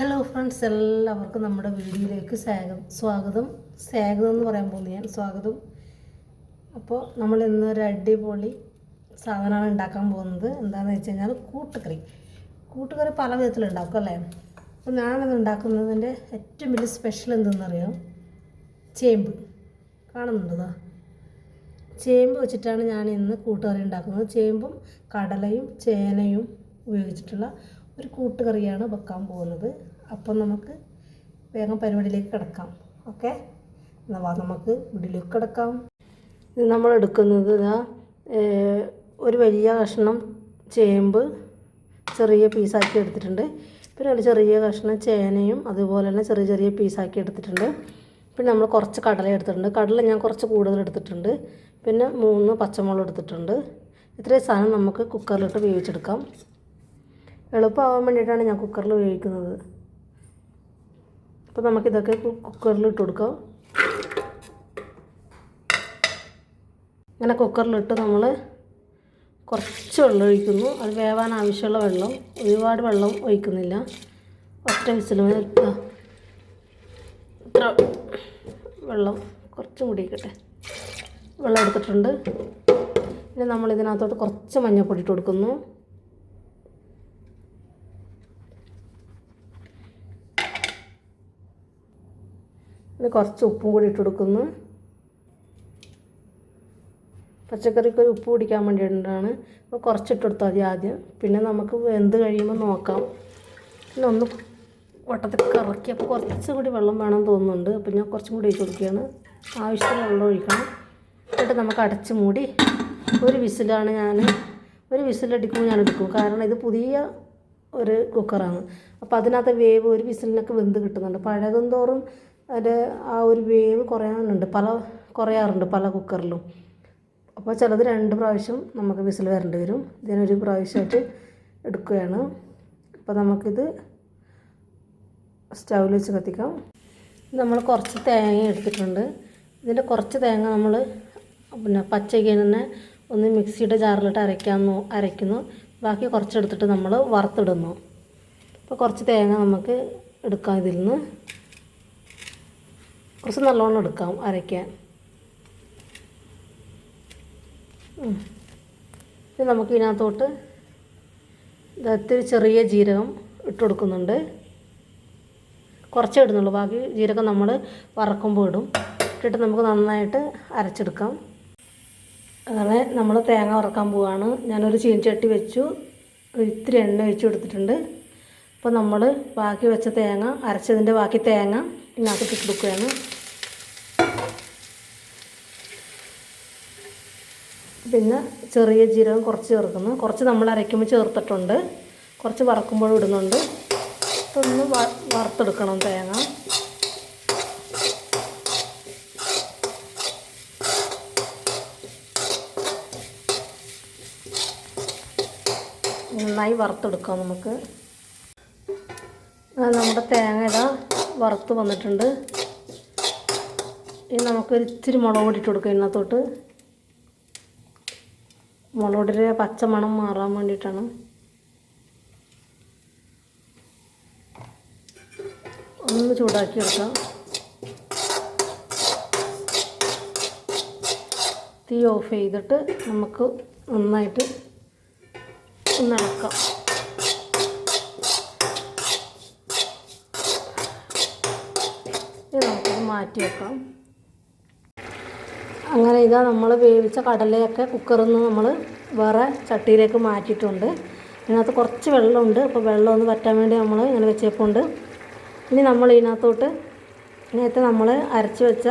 Hello friends എല്ലാവർക്കും നമ്മുടെ വീഡിയോയിലേക്ക് സ്വാഗതം. സ്വാഗതം. സ്വാഗതം എന്ന് പറയാൻ പോകുന്നു ഞാൻ സ്വാഗതം. അപ്പോൾ നമ്മൾ ഇന്ന് ഒരു അടിപൊളി സാധനമാണ് ഉണ്ടാക്കാൻ പോകുന്നത്. എന്താണെന്ന് വെച്ച് കഴിഞ്ഞാൽ കൂട്ടുകറി. കൂട്ടുകറി പല വിധത്തിലുണ്ടാക്കും അല്ലേ? അപ്പോൾ ഞാനത് ഉണ്ടാക്കുന്നതിന്റെ ഏറ്റവും വലിയ സ്പെഷ്യൽ എന്തെന്നറിയാം ചേമ്പ്. കാണുന്നുണ്ടോ ചേമ്പ് വെച്ചിട്ടാണ് ഞാൻ ഇന്ന് കൂട്ടുകറി ഉണ്ടാക്കുന്നത്. ചേമ്പും കടലയും ചേനയും ഉപയോഗിച്ചിട്ടുള്ള ഒരു കൂട്ടുകറിയാണ് വെക്കാൻ പോകുന്നത്. അപ്പം നമുക്ക് വേഗം പരിപാടിയിലേക്ക് കിടക്കാം. ഓക്കെ? എന്നാൽ വാ നമുക്ക് വീട്ടിലേക്ക് കിടക്കാം. ഇത് നമ്മൾ എടുക്കുന്നത് ഇതാ ഒരു വലിയ കഷ്ണം ചേമ്പ് ചെറിയ പീസാക്കി എടുത്തിട്ടുണ്ട്. പിന്നെ ഒരു ചെറിയ കഷ്ണം ചേനയും അതുപോലെ തന്നെ ചെറിയ ചെറിയ പീസാക്കി എടുത്തിട്ടുണ്ട്. പിന്നെ നമ്മൾ കുറച്ച് കടല എടുത്തിട്ടുണ്ട്. കടല ഞാൻ കുറച്ച് കൂടുതൽ എടുത്തിട്ടുണ്ട്. പിന്നെ മൂന്ന് പച്ചമുളക് എടുത്തിട്ടുണ്ട്. ഇത്രയും സാധനം നമുക്ക് കുക്കറിലിട്ട് വേവിച്ചെടുക്കാം. എളുപ്പമാവാൻ വേണ്ടിയിട്ടാണ് ഞാൻ കുക്കറിൽ ഉപയോഗിക്കുന്നത്. അപ്പോൾ നമുക്കിതൊക്കെ കുക്കറിൽ ഇട്ട് കൊടുക്കാം. ഇങ്ങനെ കുക്കറിലിട്ട് നമ്മൾ കുറച്ച് വെള്ളം ഒഴിക്കുന്നു. അത് വേവാൻ ആവശ്യമുള്ള വെള്ളം ഒരുപാട് വെള്ളം ഒഴിക്കുന്നില്ല. ഒറ്റ വിസിൽ മതി. ഇത്ര വെള്ളം കുറച്ചും കൂടി ഇരിക്കട്ടെ വെള്ളം എടുത്തിട്ടുണ്ട്. പിന്നെ നമ്മൾ ഇതിനകത്തോട്ട് കുറച്ച് മഞ്ഞൾപ്പൊടി ഇട്ട് കൊടുക്കുന്നു. പിന്നെ കുറച്ച് ഉപ്പും കൂടി ഇട്ട് കൊടുക്കുന്നു പച്ചക്കറിക്ക് ഉപ്പ് പിടിക്കാൻ വേണ്ടിയിട്ടാണ്. അപ്പോൾ കുറച്ചിട്ട് കൊടുത്താൽ മതി ആദ്യം. പിന്നെ നമുക്ക് വെന്ത് കഴിയുമ്പോൾ നോക്കാം. പിന്നെ ഒന്ന് വട്ടത്തിൽ കറക്കി അപ്പോൾ കുറച്ചും കൂടി വെള്ളം വേണം തോന്നുന്നുണ്ട്. അപ്പോൾ ഞാൻ കുറച്ചും കൂടി ഒഴിച്ച് കൊടുക്കുകയാണ്. ആവശ്യത്തിന് വെള്ളം ഒഴിക്കണം. എന്നിട്ട് നമുക്ക് അടച്ച് മൂടി ഒരു വിസിലാണ് ഞാൻ ഒരു വിസിലടിക്കുമ്പോൾ ഞാൻ എടുക്കും. കാരണം ഇത് പുതിയ ഒരു കുക്കറാണ്. അപ്പോൾ അതിനകത്ത് വേവ് ഒരു വിസിലിനൊക്കെ വെന്ത് കിട്ടുന്നുണ്ട്. പഴകും തോറും അതിന്റെ ആ ഒരു വേവ് കുറയാനുണ്ട്. പല കുറയാറുണ്ട് പല കുക്കറിലും. അപ്പോൾ ചിലത് രണ്ട് പ്രാവശ്യം നമുക്ക് വിസിൽ വരേണ്ടി വരും. ഇതിനൊരു പ്രാവശ്യമായിട്ട് എടുക്കുകയാണ്. അപ്പോൾ നമുക്കിത് സ്റ്റൗവിൽ വെച്ച് കത്തിക്കാം. നമ്മൾ കുറച്ച് തേങ്ങ എടുത്തിട്ടുണ്ട്. ഇതിന്റെ കുറച്ച് തേങ്ങ നമ്മൾ പിന്നെ പച്ചയ്ക്ക് തന്നെ ഒന്ന് മിക്സിയുടെ ജാറിലിട്ട് അരയ്ക്കാമെന്നു അരയ്ക്കുന്നു. ബാക്കി കുറച്ചെടുത്തിട്ട് നമ്മൾ വറുത്തിടുന്നു. അപ്പോൾ കുറച്ച് തേങ്ങ നമുക്ക് എടുക്കാം ഇതിൽ നിന്ന്. കുറച്ച് നല്ലോണം എടുക്കാം അരയ്ക്കാൻ. ഇനി നമുക്ക് ഇതിനകത്തോട്ട് ഇത്തിരി ചെറിയ ജീരകം ഇട്ട് കൊടുക്കുന്നുണ്ട്. കുറച്ചേ ഇടുന്നുള്ളൂ ബാക്കി ജീരകം നമ്മൾ വറക്കുമ്പോൾ ഇടും. ഇട്ടിട്ട് നമുക്ക് നന്നായിട്ട് അരച്ചെടുക്കാം. അങ്ങനെ നമ്മൾ തേങ്ങ വറക്കാൻ പോവുകയാണ് ഞാനൊരു ചീനച്ചട്ടി വെച്ചു ഇത്തിരി എണ്ണ ഒഴിച്ചു കൊടുത്തിട്ടുണ്ട്. അപ്പോൾ നമ്മൾ ബാക്കി വെച്ച തേങ്ങ അരച്ചതിന്റെ ബാക്കി തേങ്ങ ഇതിനകത്ത് ഇട്ട് കൊടുക്കുകയാണ് പിന്നെ ചെറിയ ജീരകം കുറച്ച് ചേർക്കുന്നു. കുറച്ച് നമ്മൾ അരയ്ക്കുമ്പോൾ ചേർത്തിട്ടുണ്ട്. കുറച്ച് വറക്കുമ്പോഴും ഇടുന്നുണ്ട്. ഇതൊന്ന് വറുത്തെടുക്കണം തേങ്ങ. നന്നായി വറുത്തെടുക്കാം നമുക്ക്. നമ്മുടെ തേങ്ങ ഇതാ വറുത്ത് വന്നിട്ടുണ്ട്. ഇനി നമുക്ക് ഇത്തിരി മുളക് പൊടി ഇട്ട് കൊടുക്കാം ഇതിനകത്തോട്ട്. മുളകൊടിയുടെ പച്ച മണം മാറാൻ വേണ്ടിയിട്ടാണ്. ഒന്ന് ചൂടാക്കി എടുക്കാം. തീ ഓഫ് ചെയ്തിട്ട് നമുക്ക് നന്നായിട്ട് ഒന്ന് ഇളക്കാം ഇനി നമുക്കിത് മാറ്റി വെക്കാം അങ്ങനെ ഇതാ നമ്മൾ വേവിച്ച കടലയൊക്കെ കുക്കറിൽ നിന്ന് നമ്മൾ വേറെ ചട്ടിയിലേക്ക് മാറ്റിയിട്ടുണ്ട്. ഇതിനകത്ത് കുറച്ച് വെള്ളമുണ്ട്. അപ്പോൾ വെള്ളം ഒന്ന് വറ്റാൻ വേണ്ടി നമ്മൾ ഇങ്ങനെ വെച്ചേപ്പുണ്ട്. ഇനി നമ്മൾ ഇതിനകത്തോട്ട് നേരത്തെ നമ്മൾ അരച്ച് വെച്ച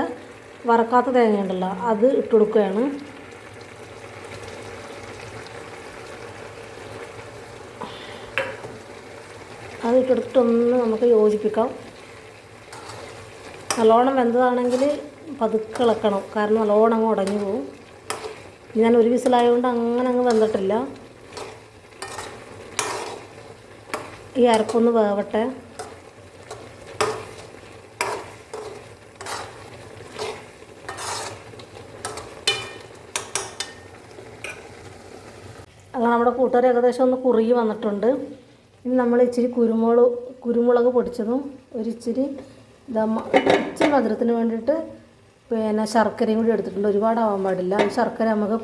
വറക്കാത്ത തേങ്ങ ഉണ്ടല്ലോ അത് ഇട്ട് കൊടുക്കുകയാണ്. അത് ഇട്ടെടുത്തിട്ടൊന്ന് നമുക്ക് യോജിപ്പിക്കാം. നല്ലോണം വെന്തതാണെങ്കിൽ പതുക്കെ ഇളക്കണം. കാരണം നല്ലോണം അങ്ങ് ഉടഞ്ഞു പോവും. ഞാൻ ഒരു വിസിലായതുകൊണ്ട് അങ്ങനെ അങ്ങ് വെന്തിട്ടില്ല. ഈ അരപ്പൊന്ന് വേവട്ടെ. അങ്ങനെ നമ്മുടെ കൂട്ടുകാർ ഏകദേശം ഒന്ന് കുറുകി വന്നിട്ടുണ്ട്. ഇനി നമ്മൾ ഇച്ചിരി കുരുമുളക് കുരുമുളക് പൊടിച്ചതും ഒരു ഇച്ചിരി മധുരത്തിന് വേണ്ടിയിട്ട് പിന്നെ ശർക്കരയും കൂടി എടുത്തിട്ടുണ്ട്. ഒരുപാടാവാൻ പാടില്ല. ശർക്കര നമുക്ക്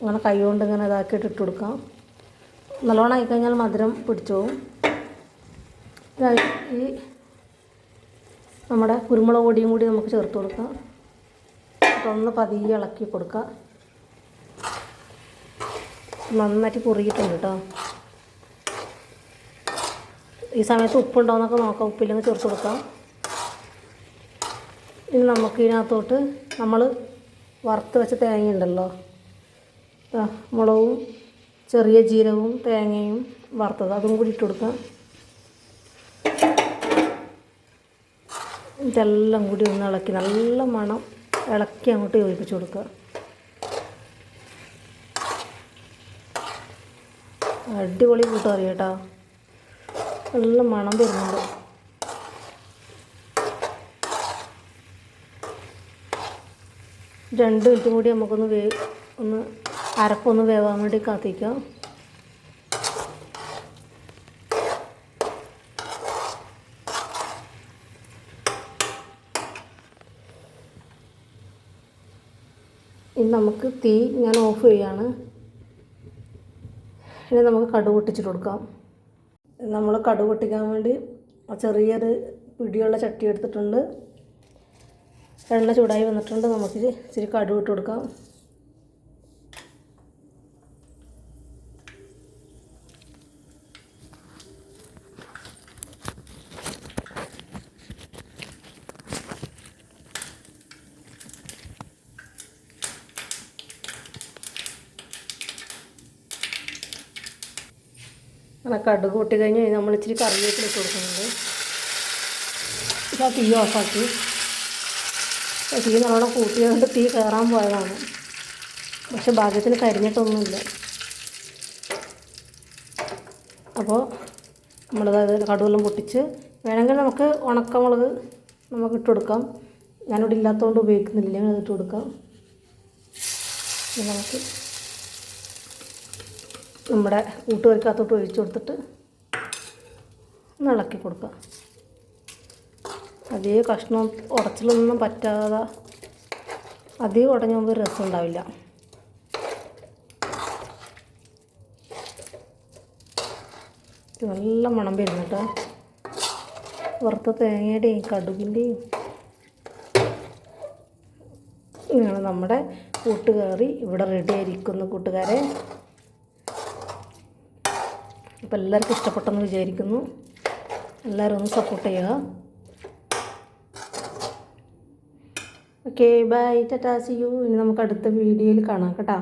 ഇങ്ങനെ കൈ കൊണ്ട് ഇങ്ങനെ ഇതാക്കിയിട്ട് ഇട്ട് കൊടുക്കാം. നല്ലോണം ആയിക്കഴിഞ്ഞാൽ മധുരം പിടിച്ചു പോകും ഈ നമ്മുടെ കുരുമുളക് പൊടിയും കൂടി നമുക്ക് ചേർത്ത് കൊടുക്കാം. ഒന്ന് പതിയെ ഇളക്കി കൊടുക്കുക നന്നായിട്ട് കുറുകിയിട്ടുണ്ട് കേട്ടോ. ഈ സമയത്ത് ഉപ്പുണ്ടോയെന്നൊക്കെ നോക്കാം. ഉപ്പില്ലെങ്കിൽ ചേർത്ത് കൊടുക്കാം. ഇനി നമുക്ക് ഇതിനകത്തോട്ട് നമ്മൾ വറുത്ത് വെച്ച തേങ്ങ ഉണ്ടല്ലോ. ദാ മുളകും ചെറിയ ജീരകവും തേങ്ങയും വറുത്തത്. അതും കൂടി ഇട്ട് കൊടുക്കാം. ഇതെല്ലാം കൂടി ഒന്ന് ഇളക്കി നല്ല മണം ഇളക്കി അങ്ങോട്ട് യോജിപ്പിച്ച് കൊടുക്കുക. അടിപൊളി കൂട്ടുകറി കേട്ടോ. നല്ല മണം വരുന്നുണ്ട്. രണ്ട് മിനിറ്റും കൂടി നമുക്കൊന്ന് വേ ഒന്ന് അരപ്പൊന്ന് വേവാൻ വേണ്ടി കാത്തിക്കാം. ഇനി നമുക്ക് തീ ഞാൻ ഓഫ് ചെയ്യാണ്. ഇനി നമുക്ക് കടുക് പൊട്ടിച്ചിട്ട് കൊടുക്കാം. നമ്മൾ കടുക് പൊട്ടിക്കാൻ വേണ്ടി ചെറിയൊരു പിടിയുള്ള ചട്ടി എടുത്തിട്ടുണ്ട്. എണ്ണ ചൂടായി വന്നിട്ടുണ്ട്. നമുക്ക് ഇച്ചിരി കടുക് ഇട്ട് കൊടുക്കാം. അങ്ങനെ കടുക് കൂട്ടി കഴിഞ്ഞ് നമ്മൾ ഇച്ചിരി കറിവേപ്പിലിട്ട് കൊടുക്കുന്നുണ്ട്. തീ ഓഫാക്കി തീ നല്ലോണം കൂട്ടിയതുകൊണ്ട് തീ കയറാൻ പോയതാണ്. പക്ഷെ ഭാഗ്യത്തിന് കരിഞ്ഞിട്ടൊന്നുമില്ല. അപ്പോൾ നമ്മളത് കടുവെല്ലാം പൊട്ടിച്ച് വേണമെങ്കിൽ നമുക്ക് ഉണക്കമുളക് നമുക്ക് ഇട്ട് കൊടുക്കാം. ഞാനിവിടെ ഇല്ലാത്തതുകൊണ്ട് ഉപയോഗിക്കുന്നില്ല. ഞങ്ങൾ ഇട്ട് കൊടുക്കാം. നമുക്ക് നമ്മുടെ കൂട്ടുകറിക്കകത്തോട്ട് ഒഴിച്ചു കൊടുത്തിട്ട് ഒന്ന് ഇളക്കി കൊടുക്കുക അതേ കഷ്ണം ഉടച്ചിലൊന്നും പറ്റാതെ അധികം ഉടഞ്ഞ ഒരു രസം ഉണ്ടാവില്ല. നല്ല മണം വരുന്നു കേട്ടോ. വറുത്ത തേങ്ങയുടെയും കടുകിന്റെയും ഇങ്ങനെ നമ്മുടെ കൂട്ടുകറി ഇവിടെ റെഡി ആയിരിക്കുന്നു കൂട്ടുകാരെ. അപ്പോൾ എല്ലാവർക്കും ഇഷ്ടപ്പെട്ടെന്ന് വിചാരിക്കുന്നു. എല്ലാവരും ഒന്ന് സപ്പോർട്ട് ചെയ്യുക. Okay bye tata see you ഇനി നമുക്ക് അടുത്ത വീഡിയോയിൽ കാണാം കേട്ടോ.